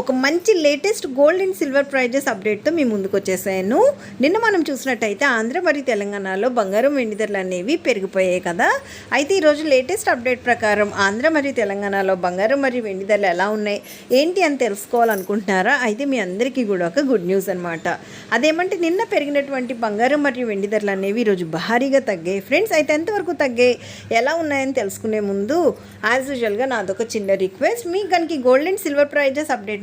ఒక మంచి latest gold and silver prices అప్డేట్తో మీ ముందుకు వచ్చేసాను. నిన్న మనం చూసినట్టయితే ఆంధ్ర మరియు తెలంగాణలో బంగారం వెండి ధరలు అనేవి పెరిగిపోయాయి కదా. అయితే ఈరోజు లేటెస్ట్ అప్డేట్ ప్రకారం ఆంధ్ర మరియు తెలంగాణలో బంగారం మరియు వెండి ధరలు ఎలా ఉన్నాయి? ఏంటి అని తెలుసుకోవాలనుకుంటున్నారా? అయితే మీ అందరికీ కూడా ఒక గుడ్ న్యూస్ అనమాట అదేమంటే నిన్న పెరిగినటువంటి బంగారం మరియు వెండి ధరలు అనేవి ఈరోజు భారీగా తగ్గాయి. ఫ్రెండ్స్ అయితే ఎంతవరకు తగ్గాయి? ఎలా ఉన్నాయని తెలుసుకునే ముందు యాజ్ యూజువల్గా నాదొక చిన్న రిక్వెస్ట్ మీకు కనుక gold and silver prices update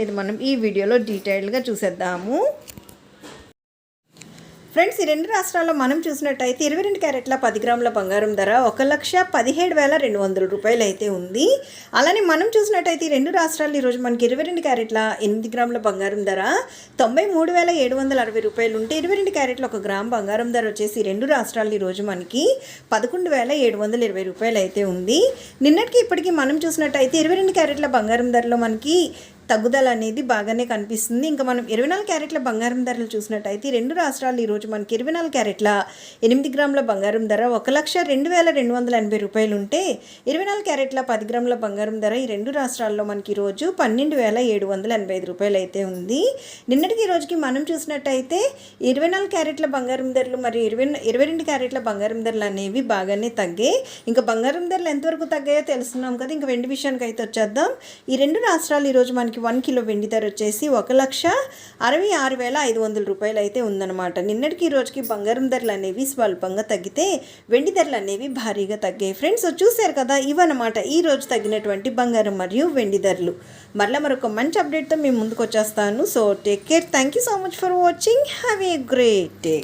అనేది మనం ఈ వీడియోలో డీటెయిల్డ్గా చూసేద్దాము. ఫ్రెండ్స్ ఈ రెండు రాష్ట్రాల్లో మనం చూసినట్టయితే ఇరవై రెండు క్యారెట్ల పది గ్రాముల బంగారం ధర ఒక లక్ష పదిహేడు వేల రెండు వందల రూపాయలు అయితే ఉంది. అలానే మనం చూసినట్టయితే ఈ రెండు రాష్ట్రాలు ఈరోజు మనకి ఇరవై రెండు క్యారెట్ల ఎనిమిది గ్రాముల బంగారం ధర తొంభై మూడు వేల ఏడు వందల అరవై రూపాయలు ఉంటే ఇరవై రెండు క్యారెట్ల ఒక గ్రామ్ బంగారం ధర వచ్చేసి రెండు రాష్ట్రాలు ఈరోజు మనకి పదకొండు వేల ఏడు వందల ఇరవై రూపాయలు అయితే ఉంది. నిన్నటికి ఇప్పటికీ మనం చూసినట్టయితే ఇరవై రెండు క్యారెట్ల బంగారం ధరలో మనకి తగ్గుదల అనేది బాగానే కనిపిస్తుంది. ఇంకా మనం ఇరవై నాలుగు క్యారెట్ల బంగారం ధరలు చూసినట్టయితే రెండు రాష్ట్రాలు ఈరోజు మనకి ఇరవై నాలుగు క్యారెట్ల ఎనిమిది గ్రాముల బంగారం ధర ఒక లక్ష రెండు వేల రెండు వందల ఎనభై రూపాయలు ఉంటే ఇరవై నాలుగు క్యారెట్ల పది గ్రాముల బంగారం ధర ఈ రెండు రాష్ట్రాల్లో మనకి ఈరోజు పన్నెండు వేల ఏడు వందల ఎనభై ఐదు రూపాయలు అయితే ఉంది. నిన్నటికి ఈ రోజుకి మనం చూసినట్టయితే ఇరవై నాలుగు క్యారెట్ల బంగారం ధరలు మరి ఇరవై ఇరవై రెండు క్యారెట్ల బంగారం ధరలు అనేవి బాగానే తగ్గాయి. ఇంకా బంగారం ధరలు ఎంతవరకు తగ్గాయో తెలుస్తున్నాం కదా ఇంకా వెండి విషయానికి అయితే వచ్చేద్దాం. ఈ రెండు రాష్ట్రాలు ఈరోజు మనకి వన్ కిలో వెండి ధర వచ్చేసి ఒక లక్ష అరవై ఆరు వేల ఐదు వందల రూపాయలు అయితే ఉందన్నమాట. నిన్నటికి ఈ రోజుకి బంగారం ధరలు అనేవి స్వల్పంగా తగ్గితే వెండి ధరలు అనేవి భారీగా తగ్గాయి. ఫ్రెండ్స్ చూశారు కదా ఇవన్నమాట ఈ రోజు తగ్గినటువంటి బంగారం మరియు వెండి ధరలు. మరలా మరొక మంచి అప్డేట్తో మేము ముందుకు వచ్చేస్తాను. So take care. Thank you so much for watching. Have a great day.